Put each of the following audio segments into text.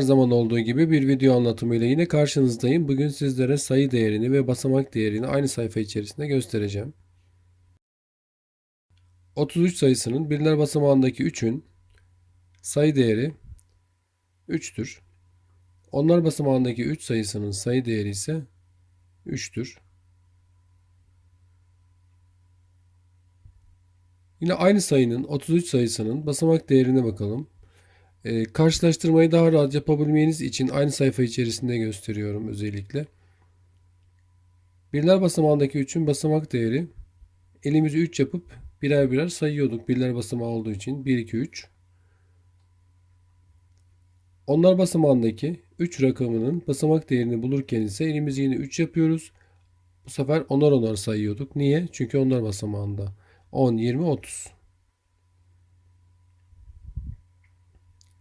zaman olduğu gibi bir video anlatımıyla yine karşınızdayım. Bugün sizlere sayı değerini ve basamak değerini aynı sayfa içerisinde göstereceğim. 33 sayısının birler basamağındaki 3'ün sayı değeri 3'tür. Onlar basamağındaki 3 sayısının sayı değeri ise 3'tür. Yine aynı sayının 33 sayısının basamak değerine bakalım. Ee, karşılaştırmayı daha rahat yapabilmeniz için aynı sayfa içerisinde gösteriyorum özellikle. Birler basamağındaki 3'ün basamak değeri elimizi 3 yapıp birer birer sayıyorduk. Birler basamağı olduğu için 1, 2, 3. Onlar basamağındaki 3 rakamının basamak değerini bulurken ise elimizi yine 3 yapıyoruz. Bu sefer onar onar sayıyorduk. Niye? Çünkü onlar basamağında. 10, 20, 30.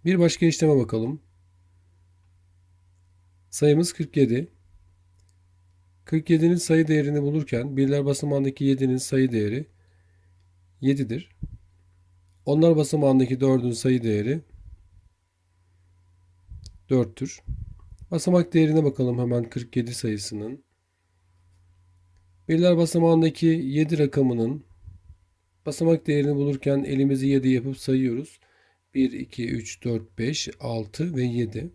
Bir başka işleme bakalım. Sayımız 47. 47'nin sayı değerini bulurken birler basamağındaki 7'nin sayı değeri 7'dir. Onlar basamağındaki 4'ün sayı değeri 4'tür. Basamak değerine bakalım hemen 47 sayısının. Birler basamağındaki 7 rakamının basamak değerini bulurken elimizi 7 yapıp sayıyoruz. 1, 2, 3, 4, 5, 6 ve 7.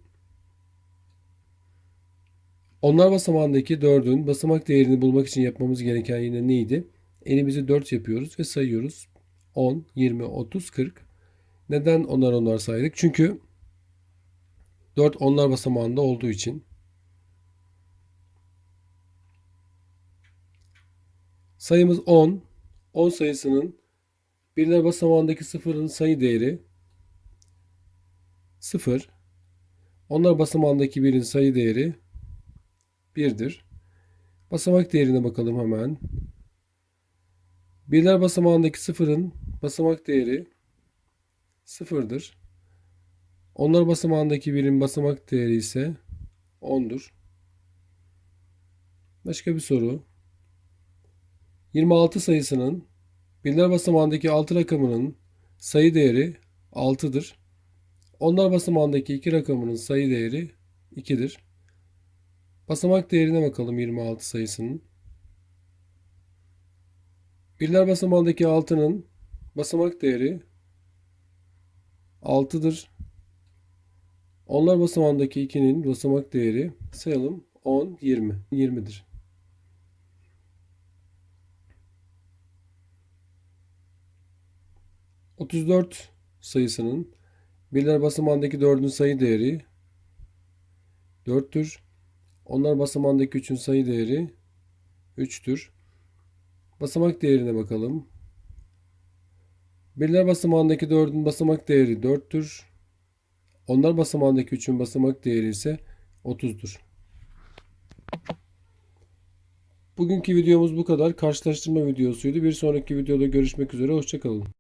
Onlar basamağındaki 4'ün basamak değerini bulmak için yapmamız gereken yine neydi? Elimizi 4 yapıyoruz ve sayıyoruz. 10, 20, 30, 40. Neden onlar onlar saydık? Çünkü 4 onlar basamağında olduğu için. Sayımız 10. 10 sayısının birler basamağındaki sıfırın sayı değeri 0. Onlar basamağındaki birin sayı değeri 1'dir. Basamak değerine bakalım hemen. Birler basamağındaki sıfırın basamak değeri 0'dır. Onlar basamağındaki birin basamak değeri ise 10'dur. Başka bir soru. 26 sayısının birler basamağındaki 6 rakamının sayı değeri 6'dır. Onlar basamağındaki 2 rakamının sayı değeri 2'dir. Basamak değerine bakalım 26 sayısının. Birler basamağındaki 6'nın basamak değeri 6'dır. Onlar basamağındaki 2'nin basamak değeri sayalım 10, 20. 20'dir. Otuz dört sayısının birler basamağındaki 4'ün sayı değeri 4'tür. Onlar basamağındaki 3'ün sayı değeri 3'tür. Basamak değerine bakalım. Birler basamağındaki 4'ün basamak değeri 4'tür. Onlar basamağındaki 3'ün basamak değeri ise 30'dur. Bugünkü videomuz bu kadar. Karşılaştırma videosuydu. Bir sonraki videoda görüşmek üzere. Hoşçakalın.